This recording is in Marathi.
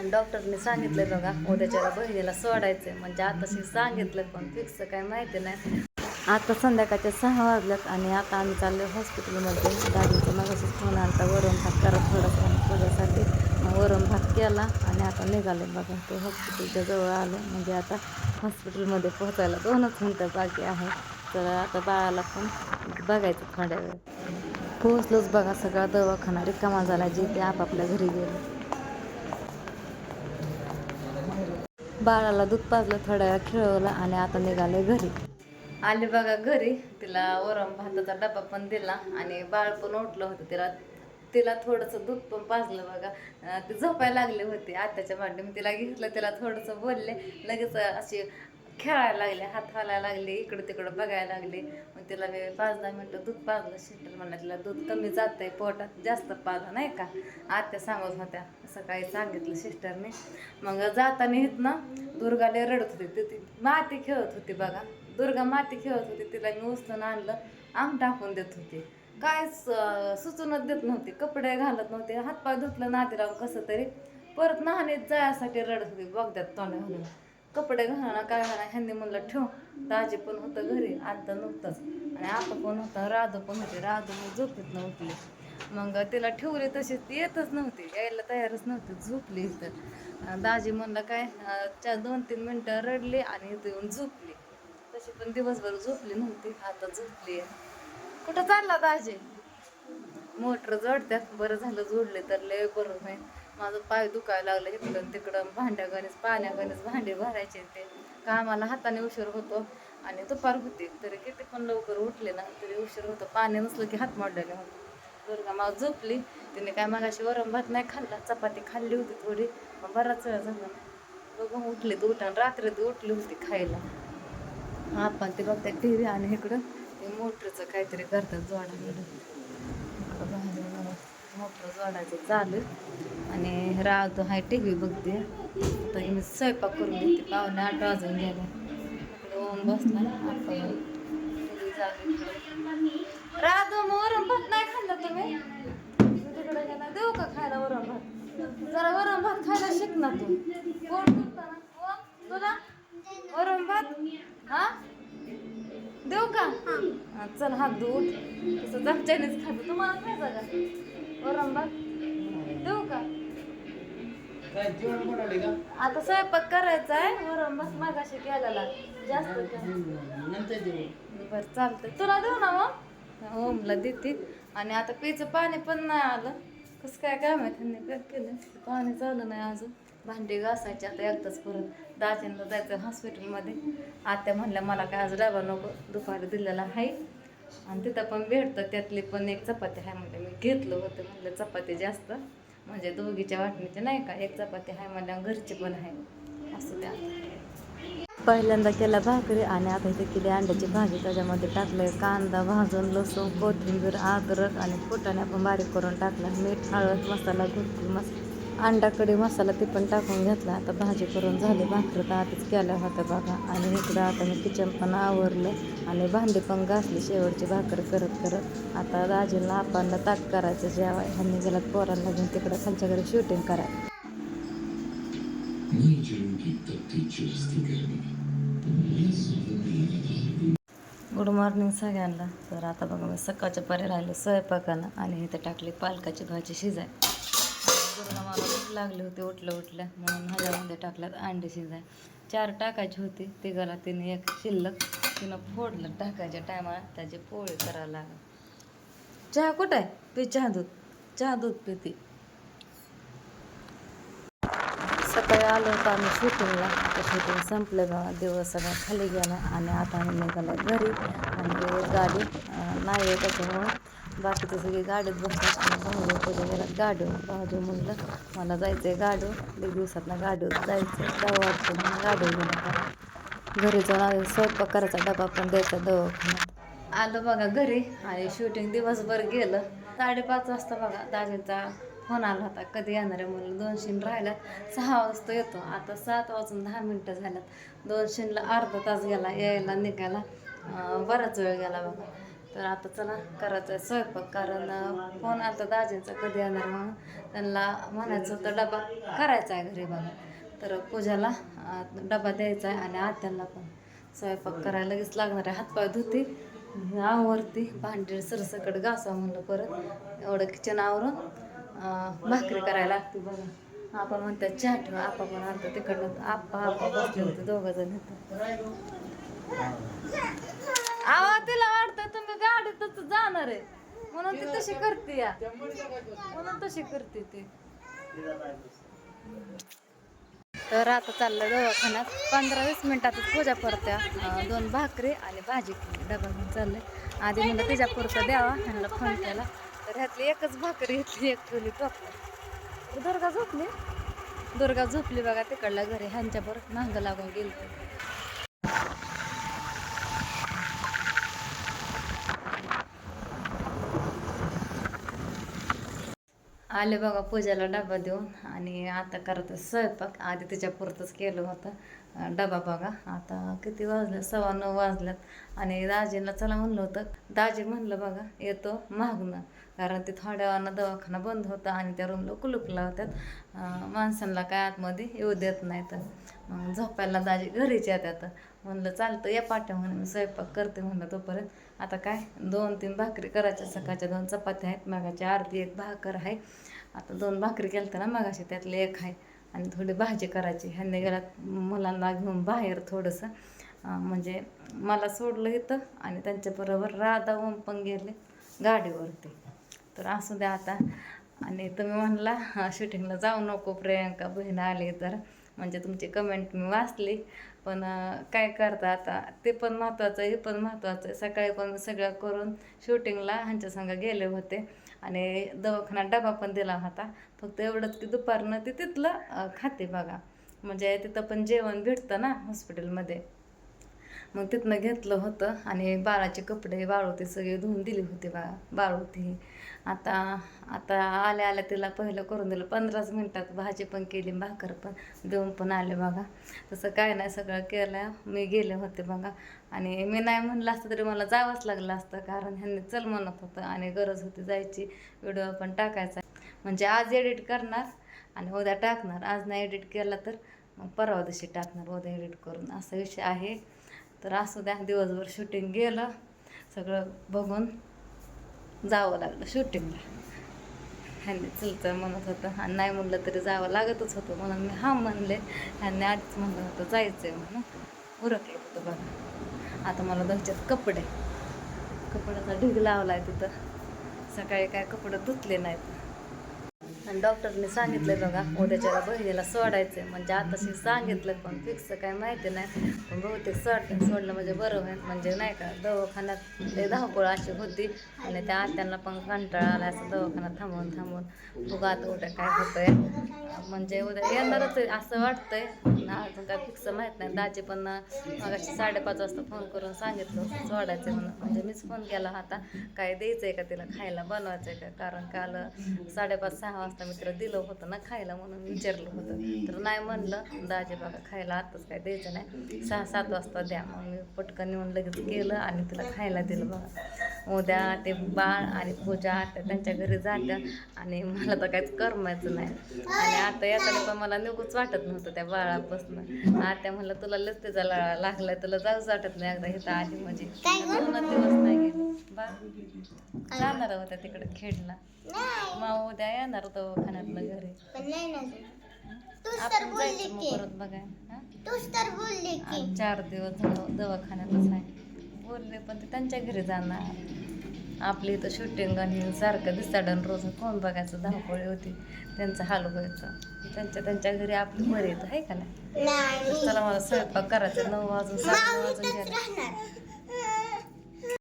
आणि डॉक्टरने सांगितलं बघा उद्याच्या बहिणीला सोडायचं म्हणजे आताशी सांगितलं पण फिक्स काय माहिती नाही. आता संध्याकाळच्या सहा वाजल्यात आणि आता आम्ही चाललो हॉस्पिटलमध्ये दादीचं मगाशी फोन आलता वरण भात करा थोडासा थोड्यासाठी मग वरण भात केला आणि आता निघाले बघा. ते हॉस्पिटलच्या जवळ आलं. म्हणजे आता हॉस्पिटलमध्ये पोहोचायला दोनच मिनटं बाकी आहे. तर आता बाळाला पण बघायचं थोड्या वेळ. पोहोचलोच बघा सगळा दवाखाना रिकामा झाला. जे ते आपापल्या घरी गेलं. बाळाला दूध पाजलं थोड्या वेळा खेळवलं आणि आता निघाले घरी. आले बघा घरी. तिला वरम भाताचा डबा पण दिला आणि बाळ पण उठलं होतं. तिला तिला थोडंसं दूध पण पाजलं बघा. ती झोपायला लागली होती. आत्याच्या मांडी मी तिला घेतलं. तिला थोडंसं बोलले. लगेच अशी खेळायला लागले हात हालायला लागले इकडं तिकडं बघायला लागले. मग तिला मी पाच दहा मिनटं दूध पाजलं शिस्टर म्हणलं तिला दूध कमी जातंय पोटात जास्त पाजलं नाही का? आत्या सांगत होत्या सकाळी सांगितलं सिस्टरने मग जाताना इथनं दुर्गाला रडत होती. ती- ती माती खेळत होती बघा. दुर्गा माती खेळत होती. तिला मी उचलून आणलं आम टाकून देत होती. काय सुचूनच देत नव्हते. कपडे घालत नव्हते. हातपाय धुतलं नाती कसं तरी. परत नाहणीत जायसाठी रडत होती. बघत्यात तोंड घालून. कपडे घालणं काय घालणं ह्यांनी म्हणलं ठेव दाजी पण होतं घरी आता नव्हतंच आणि आता पण होता राधू पण होते राधू मग झोपेत नव्हती. मग तिला ठेवली तशीच ती येतच नव्हती यायला तयारच नव्हती झोपली इथं. दाजी म्हणलं काय चार दोन तीन मिनटं रडली आणि इथं येऊन झोपली. तशी पण दिवसभर झोपली नव्हती आता झोपली कुठं चालला दाजी? मोटर जोडत्यात बरं झालं जोडले तर लय बरं नाही माझं पाय दुखायला लागलं इकडं तिकडं भांड्या गणेश भांडे भरायचे ते. कामाला हाताने उशीर होतो आणि दुपार होते तरी किती पण लवकर उठले ना तरी उशीर होतो. पाणी नसलं की हात मोडलेले होते. दुर्गा माव झोपली तिने काय मागाशी वरण भात नाही खाल्ला चपाती खाल्ली होती थोडी मग बराच वेळ झाला. बघून उठली तर उठा रात्री ती उठली होती खायला. आपण ते बघतात टी व्ही आणि इकडं ते मोटरचं काहीतरी करतात जोडायला. मोटर जोडायचं चालू आणि राहतो हाय टी व्ही बघते. तर मी स्वयंपाक करून घेते पाहुणे आठ वाजून गेले. इकडे ओम बसला. आपण TV मग वरण भात नाही खाल्ला तुम्ही? तिकडे गेला देऊ का खायला वरण भात? जरा वरण भात खायला शिक ना तू. कोण तुला? वरण भात? हा? देऊ का? चल हात दूध तसं चमच्यानेच खातो. तुम्हाला खायचं का? वरण भात? काय जेवण बनवले का आता स्वयंपाक करायचा आहे. वरण बस मागाशी केलेला. जास्त कर. नंतर जेवण बरं चालतंय. तुला देऊ ना मग? ओमला देते. आणि आता प्यायचं पाणी पण नाही आलं. कसं काय काय माहिती त्यांनी काय केलं? पाणी चाललं नाही अजून. भांडी घासायची आता एकदाच परत. दाजींना जायचं हॉस्पिटलमध्ये. आत्या म्हणल्या मला काय आज डबा नको दुपारी दिलेला आहे. आणि तिथं पण भेटतं त्यातली पण एक चपाती आहे म्हणजे मी घेतलं होतं म्हणलं चपाती जास्त. म्हणजे दोघीच्या वाटणीचे नाही का? एक चपाती आहे मला घरची पण आहे. असं त्या. पहिल्यांदा केला भाकरी आणि आता इथे केली अंड्याची भाजी. त्याच्यामध्ये टाकलं कांदा भाजून लसूण कोथिंबीर अद्रक आणि फुटाणे आपण बारीक करून टाकला मीठ हळद मसाला घुटकी मस अंडाकडे मसाला ते पण टाकून घेतला. आता भाजी करून झाली. भाकरी तर आधीच केल्या होत्या बघा. आणि इकडं आता मी किचन पण आवरलं आणि भांडी पण घासली. शेवटची भाकरी करत करत. आता दाजीला आपण ताक करायचं जेव्हा ह्यांनी गेलात पोरांना घेऊन तिकडं खालच्या घरी शूटिंग करायचं. गुड मॉर्निंग सगळ्यांना. तर आता बघा मी सकाळच्या परे राहिले स्वयंपाकानं आणि इथे टाकली पालकाची भाजी शिजाय. गुरुना मला लागले होते उठलं उठलं म्हणून ह्याच्यामध्ये टाकल्यात अंडे शिजाय. चार टाकायची होती तिघाला तिने एक शिल्लक तिनं फोडलं. टाकायच्या टायमाला त्याचे पोळी करायला लागलं. चहा कुठं? आहे पी चहा दूध चहा दूध पिते. सकाळी आलो होतो आम्ही शूटिंगला. आता शूटिंग संपलं बाबा दिवस सगळा खाली गेला आणि आता आम्ही निघालो घरी. आणि गाडी नाही आहे त्याच्यामुळं बाकीचे सगळे गाडीत बसतात आणि भाऊ पुढे घरात गाडू भाऊ म्हणलं मला जायचं आहे गाडू एक दिवसातला गाडू जायचं जाऊ वाटतं म्हणून गाडीवर घरी जाऊन आले स्वयंपाक करायचा डबा पण द्यायचा दवाखान्यात. आलो बघा घरी आणि शूटिंग दिवसभर गेलं. साडेपाच वाजता बघा दाजीचा फोन आला होता. कधी येणार आहे म्हणून दोन शिन राहिल्यात. सहा वाजता येतो. आता सात वाजून दहा मिनटं झाल्यात. दोन शिनला अर्धा तास गेला यायला निघायला. बराच वेळ गेला बघा. तर आता चला करायचं आहे स्वयंपाक कारण फोन आता दाजींचा कधी येणार म्हणून त्यांना म्हणायचं होतं डबा करायचा आहे घरी बघा. तर पूजाला डबा द्यायचा आहे आणि आत्यांना पण स्वयंपाक करायला लगेच लागणार आहे. हातपाय धुते आवरती भांडी सरसकट घासा म्हणलं परत. एवढं किचन आवरून भाकरी करायला लागते बघा. आपण म्हणतात चहा ठेवा आपा पण आणतो तिकडनं. आप्पा आप्पा बसले होते दोघं जण. आवा तिला वाटतं जाणार आहे. म्हणून ती तशी करते या. म्हणून तशी करते ती. तर आता चाललं दवाखान्यात. पंधरा वीस मिनिटातच पूजा करत्या. दोन भाकरी आणि भाजी केली. डबा घेऊन चाललंय. आधी म्हणलं तिच्या पुरतं द्यावा. ह्यांना फोन केला. तर ह्यातली एकच भाकरी घेतली एक ठेवली टोपली. दुर्गा झोपली. दुर्गा झोपली बघा तिकडल्या घरी. ह्यांच्या बरोबर मांग लागून गेली. आले बघा पूजाला डबा देऊन. आणि आता करत स्वयंपाक. आधी तिच्या केलं होतं. डबा बघा. आता किती वाजलं? सव्वा नऊ वाजल्यात आणि दाजींना चला म्हणलं होतं. दाजी म्हणलं बघा येतो मागणं कारण ते थोड्या वेळानं दवाखाना बंद होता आणि त्या रूमला कुलूप लावतात. माणसांना काय आतमध्ये येऊ देत नाहीत. मग झोपायला दाजी घरीच येतात. म्हणलं चालतं या पाट्या म्हणून मी स्वयंपाक करते म्हणलं तोपर्यंत. आता काय दोन तीन भाकरी करायच्या सकाळच्या दोन चपात्या आहेत मागाची अर्धी एक भाकर आहे. आता दोन भाकरी केल्या ना मगाशी त्यातले एक आहे. आणि थोडी भाजी करायची. ह्यांनी गेल्यात मुलांना घेऊन बाहेर थोडंसं म्हणजे मला सोडलं इथं आणि त्यांच्याबरोबर राधा ओम पण गेले गाडीवरती. तर असू द्या आता. आणि तुम्ही म्हणला शूटिंगला जाऊ नको प्रियंका बहीण आली तर. म्हणजे तुमची कमेंट मी वाचली. पण काय करता आता? ते पण महत्त्वाचं आहे हे पण महत्त्वाचं आहे सकाळी पण सगळं करून शूटिंगला ह्यांच्या संग गेले होते. आणि दवाखाना डबा पण दिला होता. फक्त एवढंच की दुपारनं ते तिथलं खाते बघा. म्हणजे तिथं पण जेवण भेटतं ना हॉस्पिटलमध्ये मग तिथनं घेतलं होतं आणि बाळाचे कपडे बाळवते सगळे धुवून दिले होते बा बाळवते आता आता आल्या आल्या तिला पहिलं करून दिलं. पंधराच मिनटात भाजी पण केली भाकर पण देऊन पण आले बघा. तसं काय नाही सगळं केलं. मी गेले होते बघा. आणि मी नाही म्हणलं असतं तरी मला जावंच लागलं असतं कारण ह्यांनी चल म्हणत होतं आणि गरज होती जायची. व्हिडिओ पण टाकायचा. म्हणजे आज एडिट करणार आणि उद्या टाकणार. आज नाही एडिट केला तर मग परवा दिवशी टाकणार उद्या एडिट करून. असा विषय आहे. तर असू द्या दिवसभर शूटिंग गेलं सगळं बघून जावं लागलं शूटिंगला ह्यांनी चलचं म्हणत होतं. आणि नाही म्हणलं तरी जावं लागतच होतं म्हणून मी हा म्हणले. ह्यांनी आधीच म्हणलं होतं जायचं आहे म्हणून. उरकलं होतं बघा. आता मला धुच्यात कपडे. कपड्याचा ढीग लावला आहे तिथं. सकाळी काय कपडे धुतले नाहीत. आणि डॉक्टरने सांगितलं बघा उद्याच्याला बहिणीला सोडायचं म्हणजे आताशी सांगितलं पण फिक्स काय माहिती नाही. पण बहुतेक सोड सोडलं म्हणजे बरं होईल. म्हणजे नाही का दवाखान्यात ते धावपळ अशी होती. आणि त्या आत्यांना पण कंटाळा आला असं दवाखान्यात थांबवून थांबवून उगात उद्या काय होतंय? म्हणजे उद्या येणारच असं वाटतंय. अजून काय फिक्स माहीत नाही. दाजी पण मगाशी साडेपाच वाजता फोन करून सांगितलं सोडायचं म्हणून. म्हणजे मीच फोन केला होता. काय द्यायचं आहे का तिला? खायला बनवायचंय का? कारण काल साडेपाच सहा वाजता मी तिला दिलं होतं ना खायला म्हणून विचारलं होतं. तर नाही म्हणलं दाजे बघा खायला आताच काय द्यायचं नाही. सहा सात वाजता द्या. मग मी पटकन येऊन लगेच गेलं आणि तिला खायला दिलं बघा. उद्या ते बाळ आणि पूजा आत्या त्यांच्या घरी जात्या आणि मला तर काहीच करमायचं नाही. आणि आता येताना पण मला निघूच वाटत नव्हतं त्या बाळापासून आत्या म्हणलं तुला त्याचा लागलाय तुला जाऊच वाटत नाही एकदा इथं आली म्हणजे. दोन दिवस नाही गेली. बा जाणार होत्या तिकडे खेडला. मग उद्या येणार दवाखान्यातनं घरी. आपण बोलली जायचं मग की. परत बघाय. चार दिवस झालं दवाखान्यातच आहे. बोलले पण ते त्यांच्या घरी जाणार. आपली इथं शूटिंग आणि सारखं दिसाडन रोज कोण बघायचं धावपळी होती. त्यांचं हाल व्हायचं. त्यांच्या त्यांच्या घरी आपली बरी येतं आहे का नाही? चला मला स्वयंपाक करायचं. नऊ वाजून सात नऊ वाजून माऊलीतच